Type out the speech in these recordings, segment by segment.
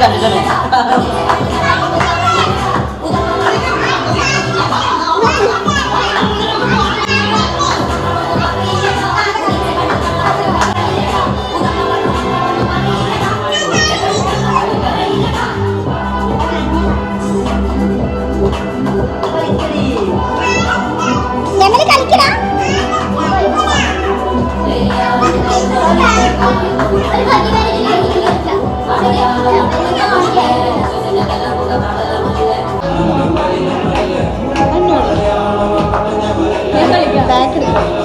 感觉这里。back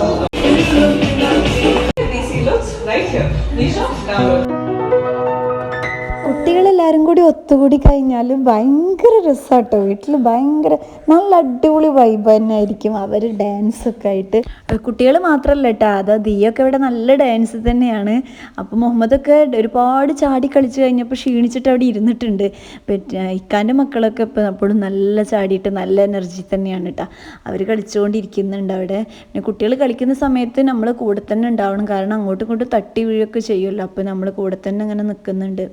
ഒത്തുകൂടി കഴിഞ്ഞാലും ഭയങ്കര രസമാട്ടോ വീട്ടിൽ ഭയങ്കര നല്ല അടിപൊളി വൈബ് തന്നെ ആയിരിക്കും അവർ ഡാൻസ് ഒക്കെ ആയിട്ട്. കുട്ടികൾ മാത്രമല്ല കേട്ടോ അതാ ദിയൊക്കെ ഇവിടെ നല്ല ഡാൻസ് തന്നെയാണ്. അപ്പോൾ മുഹമ്മദൊക്കെ ഒരുപാട് ചാടി കളിച്ച് കഴിഞ്ഞപ്പോൾ ക്ഷീണിച്ചിട്ട് അവിടെ ഇരുന്നിട്ടുണ്ട്. പിന്നെ ഇക്കാന്റെ മക്കളൊക്കെ ഇപ്പം എപ്പോഴും നല്ല ചാടിയിട്ട് നല്ല എനർജി തന്നെയാണ് കേട്ടോ അവർ കളിച്ചുകൊണ്ടിരിക്കുന്നുണ്ട് അവിടെ. പിന്നെ കുട്ടികൾ കളിക്കുന്ന സമയത്ത് നമ്മൾ കൂടെ തന്നെ ഉണ്ടാവണം. കാരണം അങ്ങോട്ടും ഇങ്ങോട്ടും തട്ടി വീഴൊക്കെ ചെയ്യുമല്ലോ. അപ്പോൾ നമ്മൾ കൂടെ തന്നെ അങ്ങനെ നിൽക്കുന്നുണ്ട്.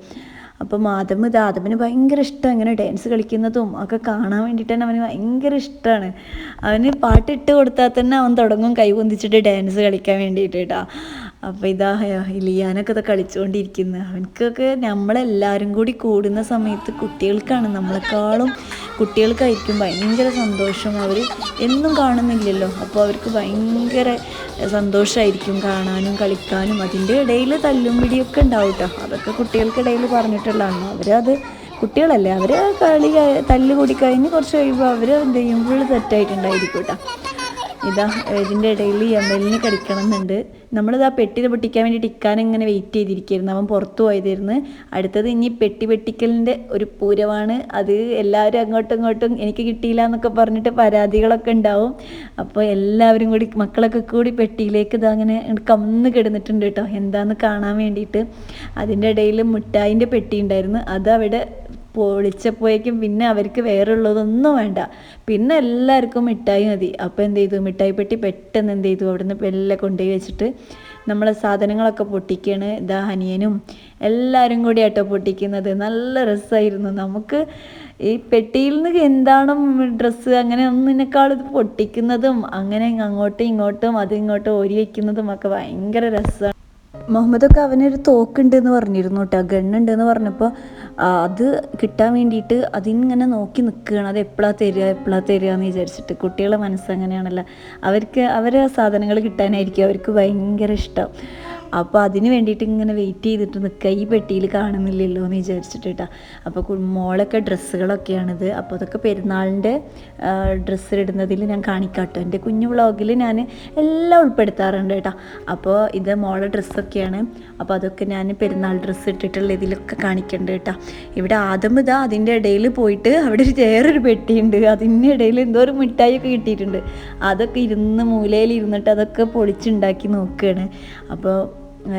അപ്പോൾ മാധവ് ഇത് ആദമിന് ഭയങ്കര ഇഷ്ടമാണ് ഇങ്ങനെ ഡാൻസ് കളിക്കുന്നതും ഒക്കെ കാണാൻ വേണ്ടിയിട്ട് തന്നെ അവന് ഭയങ്കര ഇഷ്ടമാണ് അവന് പാട്ടിട്ട് കൊടുത്താൽ തന്നെ അവൻ തുടങ്ങും കൈ പൊന്തിച്ചിട്ട് ഡാൻസ് കളിക്കാൻ വേണ്ടിയിട്ട് കേട്ടോ അപ്പോൾ ഇതാ ഇലിയാനൊക്കെ ഇത് കളിച്ചുകൊണ്ടിരിക്കുന്നത് അവനക്കൊക്കെ നമ്മളെല്ലാവരും കൂടി കൂടുന്ന സമയത്ത് കുട്ടികൾക്കാണ് നമ്മളെക്കാളും കുട്ടികൾക്കായിരിക്കും ഭയങ്കര സന്തോഷം. അവർ എന്നും കാണുന്നില്ലല്ലോ. അപ്പോൾ അവർക്ക് ഭയങ്കര സന്തോഷമായിരിക്കും കാണാനും കളിക്കാനും. അതിന്റെ ഇടയിൽ തല്ലും പിടിയൊക്കെ ഉണ്ടാവും കേട്ടോ അതൊക്കെ കുട്ടികൾക്കിടയിൽ പറഞ്ഞിട്ടുള്ളതാണ് അവരത് കുട്ടികളല്ലേ? അവർ കളി തല്ല് കൂടി കഴിഞ്ഞ് കുറച്ച് കഴിയുമ്പോൾ അവർ എന്ത് ചെയ്യുമ്പോൾ തെറ്റായിട്ടുണ്ടായിരിക്കും കേട്ടോ ഇതാ ഇതിന്റെ ഇടയിൽ കടിക്കണം എന്നുണ്ട് നമ്മളിതാ പെട്ടിയിൽ പൊട്ടിക്കാൻ വേണ്ടി ടിക്കാൻ ഇങ്ങനെ വെയിറ്റ് ചെയ്തിരിക്കുകയായിരുന്നു അവൻ പുറത്തു പോയതായിരുന്നു. അടുത്തത് ഇനി പെട്ടി പെട്ടിക്കലിന്റെ ഒരു പൂരമാണ് അത് എല്ലാവരും അങ്ങോട്ടും ഇങ്ങോട്ടും എനിക്ക് കിട്ടിയില്ല എന്നൊക്കെ പറഞ്ഞിട്ട് പരാതികളൊക്കെ ഉണ്ടാവും. അപ്പോൾ എല്ലാവരും കൂടി മക്കളൊക്കെ കൂടി പെട്ടിയിലേക്ക് ഇത് അങ്ങനെ കന്ന് കിടന്നിട്ടുണ്ട് കേട്ടോ. എന്താണെന്ന് കാണാൻ വേണ്ടിയിട്ട്. അതിന്റെ ഇടയിൽ മിഠായിന്റെ പെട്ടി ഉണ്ടായിരുന്നു. അത് അവിടെ പൊളിച്ചപ്പോഴേക്കും പിന്നെ അവർക്ക് വേറുള്ളതൊന്നും വേണ്ട. പിന്നെ എല്ലാവർക്കും മിഠായി മതി. അപ്പോൾ എന്ത് ചെയ്തു? മിഠായി പെട്ടി പെട്ടെന്ന് എന്ത് ചെയ്തു? അവിടുന്ന് എല്ലാം കൊണ്ടുപോയി വെച്ചിട്ട് നമ്മളെ സാധനങ്ങളൊക്കെ പൊട്ടിക്കുകയാണ് ഇതാ ഹനിയനും എല്ലാവരും കൂടി ആട്ടോ പൊട്ടിക്കുന്നത്. നല്ല രസമായിരുന്നു. നമുക്ക് ഈ പെട്ടിയിൽ നിന്ന് എന്താണോ ഡ്രസ്സ് അങ്ങനെ ഒന്നിനേക്കാൾ ഇത് പൊട്ടിക്കുന്നതും അങ്ങനെ അങ്ങോട്ടും ഇങ്ങോട്ടും അത് ഇങ്ങോട്ടും ഓരി വയ്ക്കുന്നതും ഒക്കെ ഭയങ്കര രസമാണ്. മുഹമ്മദൊക്കെ അവനൊരു തോക്കുണ്ട് എന്ന് പറഞ്ഞിരുന്നു കേട്ടോ. ഗണ്ണുണ്ട് എന്ന് പറഞ്ഞപ്പോൾ അത് കിട്ടാൻ വേണ്ടിയിട്ട് അതിങ്ങനെ നോക്കി നിൽക്കുകയാണ് അത് എപ്പോഴാ തരിക എപ്പോഴാ തരിക എന്ന് വിചാരിച്ചിട്ട് കുട്ടികളെ മനസ്സങ്ങനെയാണല്ലോ. അവർക്ക് അവരെ സാധനങ്ങൾ കിട്ടാനായിരിക്കും അവർക്ക് ഭയങ്കര ഇഷ്ടം. അപ്പോൾ അതിന് വേണ്ടിയിട്ട് ഇങ്ങനെ വെയിറ്റ് ചെയ്തിട്ട് നിൽക്കുക ഈ പെട്ടിയിൽ കാണുന്നില്ലല്ലോ എന്ന് വിചാരിച്ചിട്ട് അപ്പോൾ മോളൊക്കെ ഡ്രസ്സുകളൊക്കെയാണിത്. അപ്പോൾ അതൊക്കെ പെരുന്നാളിന്റെ ഡ്രസ്സ് ഇടുന്നതിൽ ഞാൻ കാണിക്കാട്ടോ. എന്റെ കുഞ്ഞു വ്ളോഗിൽ ഞാൻ എല്ലാം ഉൾപ്പെടുത്താറുണ്ട് കേട്ടോ അപ്പോൾ ഇത് മോളെ ഡ്രസ്സൊക്കെയാണ്. അപ്പോൾ അതൊക്കെ ഞാൻ പെരുന്നാൾ ഡ്രസ്സ് ഇട്ടിട്ടുള്ള ഇതിലൊക്കെ കാണിക്കുന്നുണ്ട് കേട്ടോ. ഇവിടെ ആദ്യം ഇതാ അതിന്റെ ഇടയിൽ പോയിട്ട് അവിടെ ഒരു വേറൊരു പെട്ടിയുണ്ട് അതിന്റെ ഇടയിൽ എന്തോ ഒരു മിഠായിയൊക്കെ കിട്ടിയിട്ടുണ്ട്. അതൊക്കെ ഇരുന്ന് മൂലയിൽ ഇരുന്നിട്ട് അതൊക്കെ പൊളിച്ചുണ്ടാക്കി നോക്കുകയാണ്. അപ്പോൾ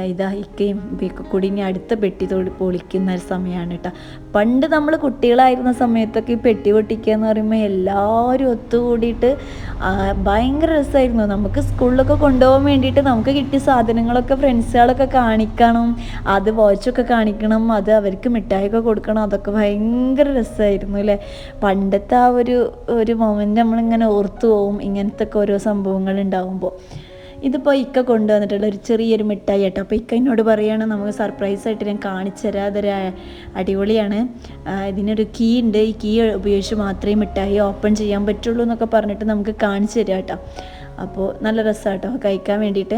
ഇതാ ഇക്കയും കൂടി ഇനി അടുത്ത പെട്ടി തൊടി പൊളിക്കുന്ന ഒരു സമയമാണ് കേട്ടോ പണ്ട് നമ്മൾ കുട്ടികളായിരുന്ന സമയത്തൊക്കെ ഈ പെട്ടി പൊട്ടിക്കുക എന്ന് പറയുമ്പോൾ എല്ലാവരും ഒത്തുകൂടിയിട്ട് ഭയങ്കര രസമായിരുന്നു നമുക്ക് സ്കൂളിലൊക്കെ കൊണ്ടുപോകാൻ വേണ്ടിയിട്ട് നമുക്ക് കിട്ടിയ സാധനങ്ങളൊക്കെ ഫ്രണ്ട്സുകളൊക്കെ കാണിക്കണം അത് വാച്ചൊക്കെ കാണിക്കണം അത് അവർക്ക് മിഠായിയൊക്കെ കൊടുക്കണം അതൊക്കെ ഭയങ്കര രസമായിരുന്നു അല്ലേ പണ്ടത്തെ ആ ഒരു ഒരു മൊമെന്റ് നമ്മളിങ്ങനെ ഓർത്തു പോവും ഇങ്ങനത്തെ ഓരോ സംഭവങ്ങൾ ഉണ്ടാകുമ്പോൾ ഇതിപ്പോൾ ഇക്ക കൊണ്ടുവന്നിട്ടുള്ള ഒരു ചെറിയൊരു മിഠായി കേട്ടോ. അപ്പോൾ ഇക്ക എന്നോട് പറയുകയാണ് നമുക്ക് സർപ്രൈസ് ആയിട്ട് ഞാൻ കാണിച്ചു തരാം അതൊരു അടിപൊളിയാണ്. ഇതിനൊരു കീ ഉണ്ട്. ഈ കീ ഉപയോഗിച്ച് മാത്രമേ മിഠായി ഓപ്പൺ ചെയ്യാൻ പറ്റുള്ളൂ എന്നൊക്കെ പറഞ്ഞിട്ട് നമുക്ക് കാണിച്ചു തരാം കേട്ടോ. അപ്പോൾ നല്ല രസമാണ് കേട്ടോ കഴിക്കാൻ വേണ്ടിയിട്ട്.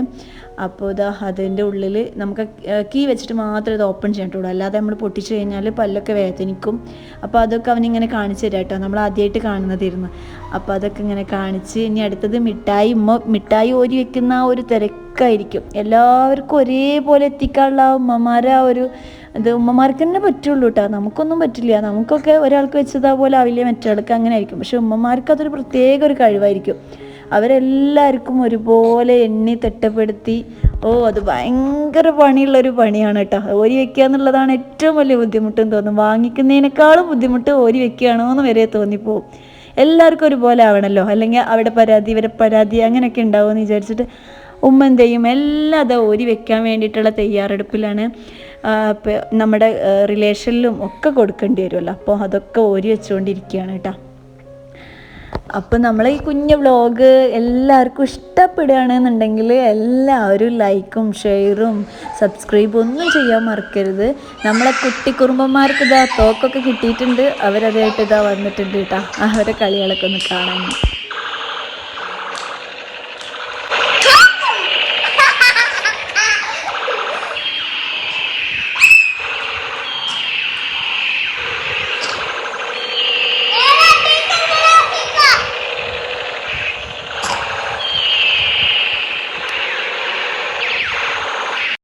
അപ്പോൾ ഇതാ അതിന്റെ ഉള്ളിൽ നമുക്ക് കീ വെച്ചിട്ട് മാത്രമേ ഇത് ഓപ്പൺ പറ്റുള്ളൂ അല്ലാതെ നമ്മൾ പൊട്ടിച്ചു കഴിഞ്ഞാൽ പല്ലൊക്കെ വേദനിക്കും. അപ്പോൾ അതൊക്കെ അവനിങ്ങനെ കാണിച്ചു തരാം കേട്ടോ. നമ്മൾ ആദ്യമായിട്ട് കാണുന്നതായിരുന്നു. അപ്പോൾ അതൊക്കെ ഇങ്ങനെ കാണിച്ച് ഇനി അടുത്തത് മിഠായി ഉമ്മ മിഠായി ഓരി വെക്കുന്ന ആ ഒരു തിരക്കായിരിക്കും. എല്ലാവർക്കും ഒരേപോലെ എത്തിക്കാനുള്ള ഉമ്മമാരെ ആ ഒരു ഇത് ഉമ്മമാർക്ക് തന്നെ പറ്റുള്ളൂ കേട്ടോ നമുക്കൊന്നും പറ്റില്ല. നമുക്കൊക്കെ ഒരാൾക്ക് വെച്ചതാ പോലെ ആവില്ല മറ്റൊരാൾക്ക് അങ്ങനെ ആയിരിക്കും പക്ഷെ ഉമ്മമാർക്ക് അതൊരു പ്രത്യേക ഒരു കഴിവായിരിക്കും. അവരെല്ലാവർക്കും ഒരുപോലെ എണ്ണി തിട്ടപ്പെടുത്തി ഓ അത് ഭയങ്കര പണിയുള്ളൊരു പണിയാണ് കേട്ടോ ഓരി വെക്കുക എന്നുള്ളതാണ് ഏറ്റവും വലിയ ബുദ്ധിമുട്ടെന്ന് തോന്നും. വാങ്ങിക്കുന്നതിനേക്കാളും ബുദ്ധിമുട്ട് ഓരി വെക്കുകയാണോ എന്ന് വരെ തോന്നിപ്പോവും. എല്ലാവർക്കും ഒരുപോലെ ആവണല്ലോ. അല്ലെങ്കിൽ അവിടെ പരാതി ഇവരെ പരാതി അങ്ങനെയൊക്കെ ഉണ്ടാവുമെന്ന് വിചാരിച്ചിട്ട് ഉമ്മ എന്ത് ചെയ്യും? എല്ലാം അത് ഓരി വെക്കാൻ വേണ്ടിയിട്ടുള്ള തയ്യാറെടുപ്പിലാണ്. നമ്മുടെ റിലേഷനിലും ഒക്കെ കൊടുക്കേണ്ടി വരുമല്ലോ. അപ്പോൾ അതൊക്കെ ഓരി വെച്ചുകൊണ്ടിരിക്കുകയാണ് കേട്ടോ. അപ്പം നമ്മൾ ഈ കുഞ്ഞു വ്ളോഗ് എല്ലാവർക്കും ഇഷ്ടപ്പെടുകയാണെന്നുണ്ടെങ്കിൽ എല്ലാവരും ലൈക്കും ഷെയറും സബ്സ്ക്രൈബും ഒന്നും ചെയ്യാൻ മറക്കരുത്. നമ്മളെ കുട്ടി കുറുമ്പന്മാർക്ക് ഇതാ തോക്കൊക്കെ കിട്ടിയിട്ടുണ്ട്. അവരതായിട്ട് ഇതാ വന്നിട്ടുണ്ട് കേട്ടോ. അവരെ കളികളൊക്കെ ഒന്ന് കാണാൻ.